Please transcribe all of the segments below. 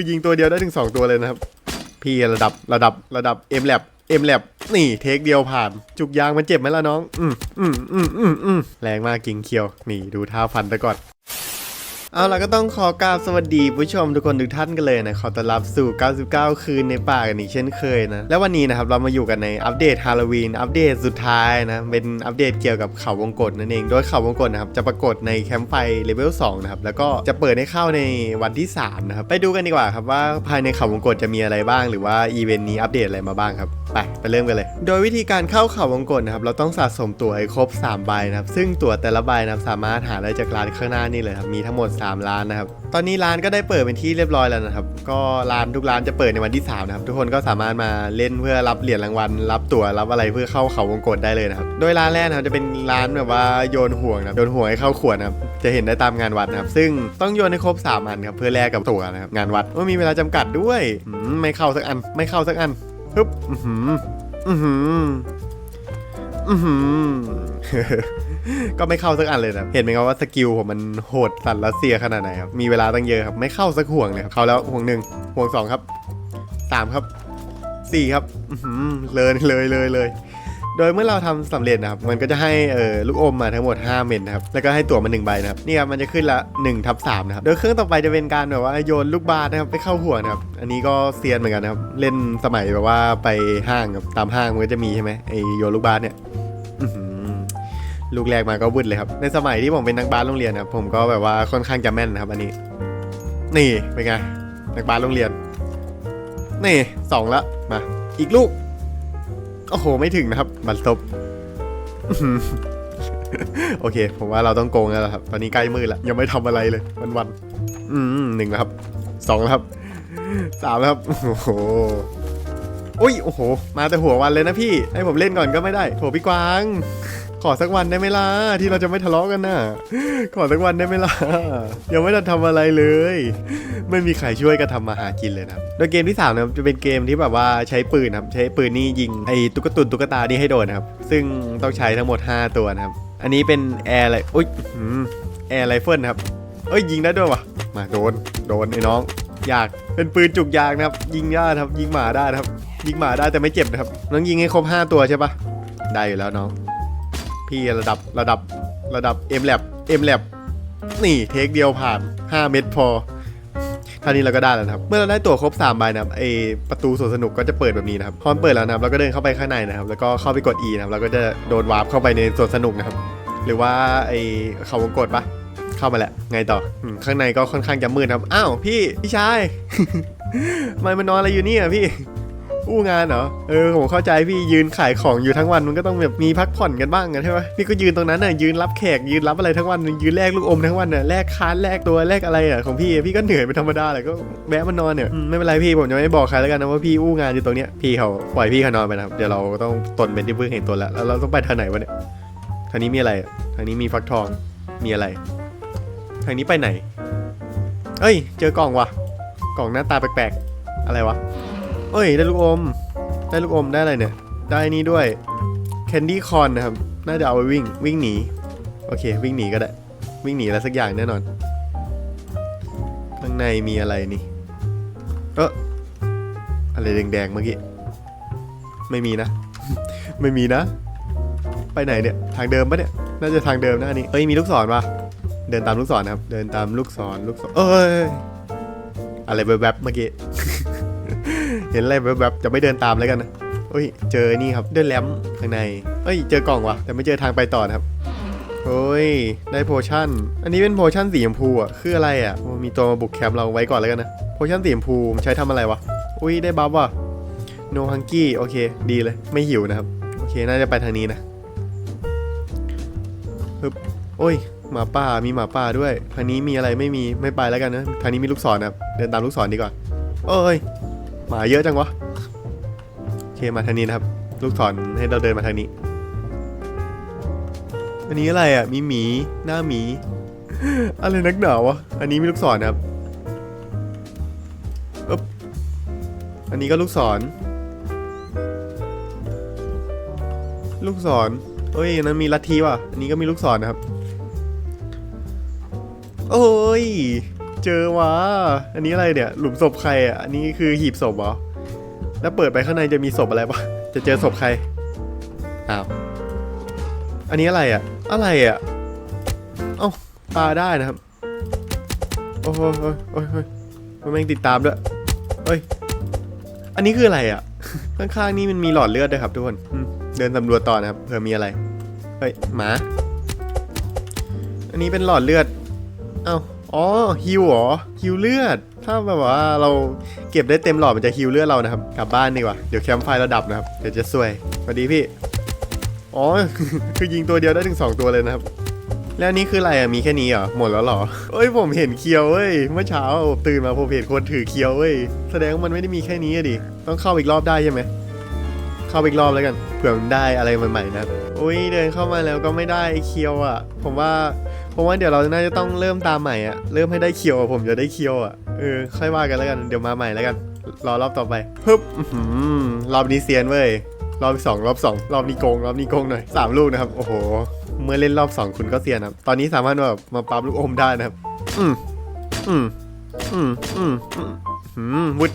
คือยิงตัวเดียวได้ถึง 2 ตัวเลยนะครับ พี่ระดับระดับระดับเอ็มแลบเอ็มแลบนี่เทคเดียวผ่าน จุกยางมันเจ็บไหมล่ะน้อง อืมอืมอืมอืมอืมแรงมากกิงเคียว นี่ดูท่าฟันตะก่อน เอาล่ะก็ต้องขอกราบสวัสดีผู้ชมทุกคนทุกท่านกันเลยนะ ขอต้อนรับสู่ 99 คืนในป่ากันอีกเช่นเคยนะ และวันนี้นะครับเรามาอยู่กันในอัปเดตฮาโลวีนอัปเดตสุดท้ายนะ เป็นอัปเดตเกี่ยวกับเขาวงกตนั่นเอง โดยเขาวงกตนะครับจะปรากฏในแคมป์ไฟเลเวล2นะครับ แล้วก็จะเปิดให้เข้าในวันที่ 3 นะครับ ไปดูกันดีกว่าครับว่าภายในเขาวงกตจะมีอะไรบ้าง หรือว่าอีเวนต์นี้อัปเดตอะไรมาบ้างครับไปไปเริ่มกันเลย โดยวิธีการเข้าเขาวงกตนะครับเราต้องสะสมตั๋วให้ครบ3ใบนะครับซึ่งตั๋วแต่ละใบนะครับสามารถหาได้จากร้านข้างหน้านี่เลยครับมีทั้งหมด3ร้านนะครับ ตอนนี้ร้านก็ได้เปิดเป็นที่เรียบร้อยแล้วนะครับ ก็ร้านทุกร้านจะเปิดในวันที่ 3 นะครับ ทุกคนก็สามารถมาเล่นเพื่อรับเหรียญรางวัล รับตั๋วรับอะไรเพื่อเข้าเขาวงกตได้เลยนะครับ โดยร้านแรกนะครับจะเป็นร้านแบบว่าโยนห่วงนะโยนห่วงให้เข้าขวดนะครับ จะเห็นได้ตามงานวัดนะครับ ซึ่งต้องโยนให้ครบ3อันครับเพื่อแลกกับตั๋วนะครับ งานวัดว่ามีเวลาจำกัดด้วยไม่เข้าสักอัน ไม่เข้าสักอันปึ๊บอือหืออือหือ อือหือ ก็ไม่เข้าสักอันเลยนะ เห็นไหมครับว่าสกิลผมมันโหดสันรัสเซียขนาดไหนครับ มีเวลาตั้งเยอะครับ ไม่เข้าสักห่วงเลยครับ เข้าแล้วห่วงหนึ่งห่วงสองครับสามครับสี่ครับ อือหือ เลยเลยเลยเลยโดยเมื่อเราทำสำเร็จนะครับ มันก็จะให้เออลูกอมมาทั้งหมด 5 เม็ดนะครับ แล้วก็ให้ตั๋วมา1ใบนะครับ นี่ครับมันจะขึ้นละ1ทับ3นะครับ โดยเครื่องต่อไปจะเป็นการแบบว่าโยนลูกบาสนะครับไปเข้าห่วงนะครับ อันนี้ก็เซียนเหมือนกันนะครับ เล่นสมัยแบบว่าไปห้างกับตามห้างมันก็จะมีใช่ไหมไอโยนลูกบาสเนี่ย ลูกแรกมาก็วึดเลยครับ ในสมัยที่ผมเป็นนักบาสโรงเรียนนะครับผมก็แบบว่าค่อนข้างจะแม่นนะครับอันนี้ นี่เป็นไงนักบาสโรงเรียน นี่สองละมาอีกลูกโอ้โหไม่ถึงนะครับ บัตรซบโอเค ผมว่าเราต้องโกงแล้วครับ ตอนนี้ใกล้มืดแล้วยังไม่ทำอะไรเลยวันวันอืมหนึ่งครับสองครับสามครับโอ้โหอุ้ยโอ้โห มาแต่หัววันเลยนะพี่ ให้ผมเล่นก่อนก็ไม่ได้โถพี่กวาง ขอสักวันได้ไหมล่ะที่เราจะไม่ทะเลาะกันน่ะ ขอสักวันได้ไหมล่ะยังไม่ได้ทำอะไรเลย ไม่มีใครช่วยกันทำมาหากินเลยนะครับโดยเกมที่3นะครับจะเป็นเกมที่แบบว่าใช้ปืนครับใช้ปืนนี่ยิงไอ้ตุ๊กตุนตุ๊กตานี่ให้โดนนะครับ ซึ่งต้องใช้ทั้งหมด 5 ตัวนะครับ อันนี้เป็นแอร์อะไรอุ้ยแอร์ไรเฟิลครับเอ้ยยิงได้ด้วยวะมาโดนโดนไอ้น้องอยากเป็นปืนจุกยางนะครับ ยิงยากครับยิงหมาได้นะครับ ยิงหมาได้แต่ไม่เจ็บนะครับ น้องยิงให้ครบ5ตัวใช่ปะได้อยู่แล้วน้อง พี่ระดับระดับระดับ M lab M lab นี่เทคเดียวผ่าน 5 เม็ดพอท่านี้เราก็ได้แล้วครับ เมื่อเราได้ตั๋วครบ3ใบนะครับไอประตูสวนสนุกก็จะเปิดแบบนี้นะครับพอนเปิดแล้วนะครับเราก็เดินเข้าไปข้างในนะครับ แล้วก็เข้าไปกด E นะครับเราก็จะโดนวาร์ปเข้าไปในสวนสนุกนะครับ หรือว่าไอเขาวงกดปะเข้ามาแหละไงต่อข้างในก็ค่อนข้างจะมืดครับอ้าวพี่พี่ชายทำไมมานอนอะไรอยู่นี่ยพี่ อู้งานเหรอ เออผมเข้าใจพี่ยืนขายของอยู่ทั้งวันมันก็ต้องแบบมีพักผ่อนกันบ้างกันใช่ไหมพี่ก็ยืนตรงนั้นน่ะยืนรับแขกยืนรับอะไรทั้งวันยืนแลกลูกอมทั้งวันน่ะแลกคานแลกตัวแลกอะไรอะของพี่พี่ก็เหนื่อยเป็นธรรมดาแหละก็แวะมานอนเนี่ยอืมไม่เป็นไรพี่ผมจะไม่บอกใครแล้วกันนะว่าพี่อู้งานอยู่ตรงเนี้ยพี่เขาปล่อยพี่เขานอนไปนะครับเดี๋ยวเราต้องตนเป็นที่พึ่งแห่งตนแล้วแล้วเราต้องไปทางไหนวะเนี่ยทางนี้มีอะไรอะทางนี้มีฟักทองมีอะไร ทางนี้ไปไหน เอ้ย เจอกล่องว่ะ กล่องหน้าตาแปลกๆ อะไรวะ เอ้ย ได้ลูกอม ได้ลูกอมได้อะไรเนี่ย ได้นี่ด้วยแคนดี้คอนนะครับ น่าจะเอาไปวิ่งวิ่งหนี โอเค วิ่งหนีก็ได้ วิ่งหนีอะไรสักอย่างแน่นอน ข้างในมีอะไรนี่ เอออะไรแดงๆเมื่อกี้ ไม่มีนะ ไม่มีนะ ไปไหนเนี่ย ทางเดิมปะเนี่ย น่าจะทางเดิมนะอันนี้ เอ้ย มีลูกศรปะเดินตามลูกศรนะครับ เดินตามลูกศร ลูกศร เอ้ย อะไรแวบๆเมื่อกี้ เห็นอะไรแวบๆจะไม่เดินตามแล้วกันนะเฮ้ย เจอนี่ครับเดินแลมข้างในเฮ้ย เจอกล่องว่ะ แต่ไม่เจอทางไปต่อนะครับเฮ้ย ได้โพชั่น อันนี้เป็นโพชั่นสีชมพูอะ คืออะไรอะ มีตัวมาบุกแคมป์เราไว้ก่อนแล้วกันนะ โพชั่นสีชมพูมันใช้ทำอะไรวะ อุ้ย ได้บัฟว่ะ no hungry โอเค ดีเลย ไม่หิวนะครับ โอเค น่าจะไปทางนี้นะปึ๊บโอ้ย หมาป่า มีหมาป่าด้วย ทางนี้มีอะไรไม่มี ไม่ไปแล้วกันนะ ทางนี้มีลูกศรนะครับ เดินตามลูกศรดีกว่าเอ้ย หมาเยอะจังวะโอเคมาทางนี้นะครับ ลูกศรให้เราเดินมาทางนี้ อันนี้อะไรอะ มีหมีหน้าหมี อะไรนักหนาวะ อันนี้มีลูกศรนะครับอึ๊บอันนี้ก็ลูกศร ลูกศรเอ้ยนนั้นมีลัทธิว่ะ อันนี้ก็มีลูกศรนะครับ โอ้ย เจอวะอันนี้อะไรเนี่ย หลุมศพใครอะ อันนี้คือหีบศพเหรอ แล้วเปิดไปข้างในจะมีศพอะไรปะจะเจอศพใคร อ้าว อันนี้อะไรอะ อะไรอะ เอ้าปลาได้นะครับ โอ้โหโอ้ยโอ้ยโอ้ยมันแม่งติดตามด้วยเฮ้ย อันนี้คืออะไรอะ ข้างๆนี่มันมีหลอดเลือดด้วยครับทุกคนอืมเดินสำรวจต่อนะครับ เผื่อมีอะไร เฮ้ย หมา อันนี้เป็นหลอดเลือด เอ้า อ๋อฮิวเหรอฮิวเลือด ถ้าแบบว่าเราเก็บได้เต็มหลอดมันจะฮิวเลือดเรานะครับ กลับบ้านดีกว่า เดี๋ยวแคมป์ไฟระดับนะครับ เดี๋ยวจะซวยสวัสดีพี่ อ๋อ คือยิงตัวเดียวได้ถึงสองตัวเลยนะครับ แล้วนี่คืออะไรอะ มีแค่นี้เหรอ หมดแล้วหรอ เอ้ยผมเห็นเคียวเว้ย เมื่อเช้าผมตื่นมาผมเห็นคนถือเคียวเว้ย แสดงว่ามันไม่ได้มีแค่นี้อะดิ ต้องเข้าอีกรอบได้ใช่ไหมเข้าไปอีกรอบแล้วกันเผื่อมันได้อะไรใหม่ๆนะอุ้ยเดินเข้ามาแล้วก็ไม่ได้เคียวอะ ผมว่า ผมว่าเดี๋ยวเราน่าจะต้องเริ่มตามใหม่อะเริ่มให้ได้เคียวอะผมจะได้เคียวอะเออค่อยว่ากันแล้วกันเดี๋ยวมาใหม่แล้วกัน รอรอบต่อไปฮึบรอบนี้เซียนเว้ยรอบสองรอบสองรอบนี้โกงรอบนี้โกงหน่อยสามลูกนะครับโอ้โห เมื่อเล่นรอบสองคุณก็เซียนครับตอนนี้สามารถแบบมาปั๊บลูกอมได้นะครับ อืมอืมอืมอืมอืมอืมวุด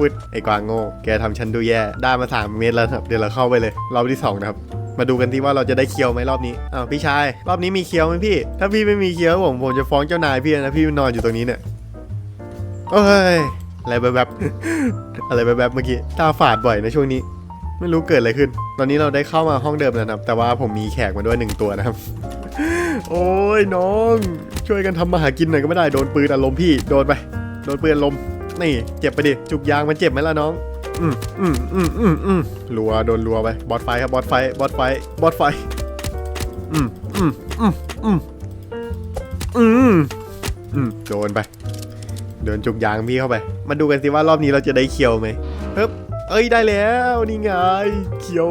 วุดไอ้กวางโง่แกทำฉันดูแย่ได้มาสามเมตรแล้วครับ เดี๋ยวเราเข้าไปเลยรอบที่สองนะครับ มาดูกันที่ว่าเราจะได้เคียวไหมรอบนี้อ้าวพี่ชาย รอบนี้มีเคียวไหมพี่ ถ้าพี่ไม่มีเคียวผมผมจะฟ้องเจ้านายพี่นะพี่นอนอยู่ตรงนี้เนี่ยเอ้ยอะไรแบบๆอะไรแบบๆเมื่อกี้ตาฝาดบ่อยในช่วงนี้ ไม่รู้เกิดอะไรขึ้น ตอนนี้เราได้เข้ามาห้องเดิมแล้วนะครับ แต่ว่าผมมีแขกมาด้วยหนึ่งตัวนะครับ โอ้ยน้อง ช่วยกันทำมาหากินหน่อยก็ไม่ได้โดนปืนอารมณ์พี่ โดนไป โดนปืนอารมณ์นี่เจ็บไปดิจุกยางมันเจ็บไหมล่ะน้อง อืมอืมอืมอืมอืมรัวโดนรัวไปบอสไฟครับบอสไฟบอสไฟบอสไฟอืมอืมอืมอืมอืมอืมโดนไป เดินจุกยางพี่เข้าไป มาดูกันสิว่ารอบนี้เราจะได้เคียวไหมเฮ้ยเอ้ยได้แล้วนี่ไงเคียว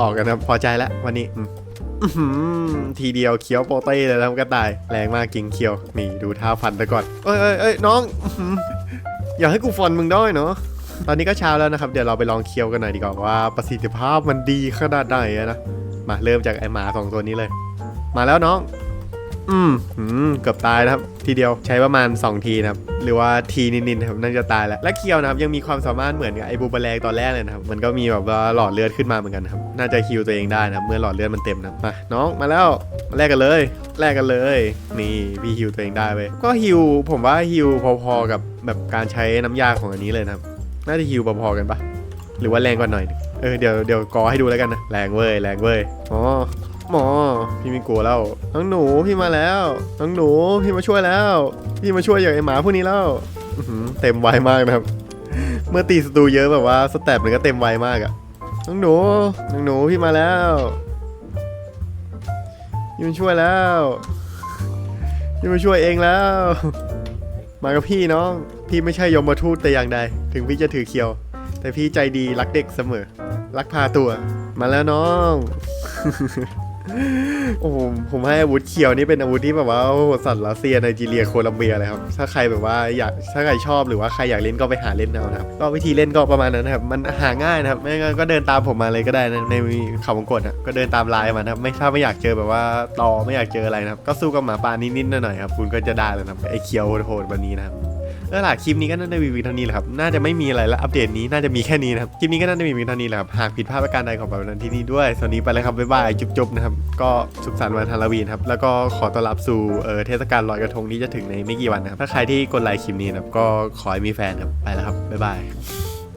ออกกันครับพอใจแล้ววันนี้อืมทีเดียวเคี้ยวโปเต้เลยนะครับกระต่ายแรงมากจริงเคียวนี่ดูท่าฟันไปก่อนเอ้ยเอ้ยเอ้ยน้องอื้อหืออยากให้กูฟันมึงได้เนาะ ตอนนี้ก็เช้าแล้วนะครับ เดี๋ยวเราไปลองเคียวกันหน่อยดีกว่าว่าประสิทธิภาพมันดีขนาดไหนนะ มาเริ่มจากไอหมาสองตัวนี้เลย มาแล้วน้อง อืมอืมเกือบตายนะครับ ทีเดียวใช้ประมาณ 2 ทีนะครับ หรือว่าทีนิดๆนะครับน่าจะตายแล้ว และเคียวนะครับยังมีความสามารถเหมือนกับไอ้บูเบแรงตอนแรกเลยนะครับ มันก็มีแบบว่าหลอดเลือดขึ้นมาเหมือนกันครับ น่าจะฮิวตัวเองได้นะครับ เมื่อหลอดเลือดมันเต็มนะมาน้องมาแล้วมาแลกกันเลยแลกกันเลย นี่พี่ฮิวตัวเองได้เว้ยก็ฮิวผมว่าฮิวพอๆกับแบบการใช้น้ำยาของอันนี้เลยนะครับ น่าจะฮิวพอๆกันปะหรือว่าแรงกว่าหน่อยหนึ่งเออเดี๋ยวเดี๋ยวกอให้ดูแล้วกันนะแรงเว้ยแรงเว้ยอ๋อหมอพี่ไม่กลัวแล้วน้องหนูพี่มาแล้วน้องหนูพี่มาช่วยแล้ว พี่มาช่วยอย่างไอหมาพวกนี้แล้วอื้อหือเต็มไวมากนะครับ เมื่อตีศัตรูเยอะแบบว่าสเต็ปมันก็เต็มไวมากอะน้องหนูน้องหนูพี่มาแล้วพี่มาช่วยแล้วพี่มาช่วยเองแล้ว มากับพี่น้อง พี่ไม่ใช่ยมทูตแต่อย่างใด ถึงพี่จะถือเคียว แต่พี่ใจดีรักเด็กเสมอ รักพาตัว มาแล้วน้อง โอ้ผมให้อาวุธเขียวนี่เป็นอาวุธที่แบบว่าโอ้โหสัตว์รัสเซียไนจีเรียโคลัมเบียเลยครับ ถ้าใครแบบว่าอยากถ้าใครชอบหรือว่าใครอยากเล่นก็ไปหาเล่นเอานะครับ ก็วิธีเล่นก็ประมาณนั้นนะครับ มันหาง่ายนะครับ ไม่งั้นก็เดินตามผมมาเลยก็ได้นะในเขาวงกตอะก็เดินตามไลน์มานะครับ ไม่ถ้าไม่อยากเจอแบบว่าตอไม่อยากเจออะไรนะครับ ก็สู้กับหมาป่านิดๆหน่อยๆครับ คุณก็จะได้เลยนะครับไอ้เคียวโหดๆแบบนี้นะครับ เออล่ะคลิปนี้ก็น่าจะมีวีเท่านี้แหละครับ น่าจะไม่มีอะไรแล้วอัปเดตนี้น่าจะมีแค่นี้นะครับ คลิปนี้ก็น่าจะมีวีเท่านี้แหละครับ หากผิดพลาดประการใดขอแบบนั้นที่นี้ด้วย สวัสดีไปเลยครับ บ๊ายบาย จุ๊บๆนะครับ ก็สุขสันต์วันฮาโลวีนครับ แล้วก็ขอต้อนรับสู่เออเทศกาลลอยกระทงที่จะถึงในไม่กี่วันนะครับ ถ้าใครที่กดไลค์คลิปนี้นะครับก็ขอให้มีแฟนครับ ไปแล้วครับ บ๊ายบาย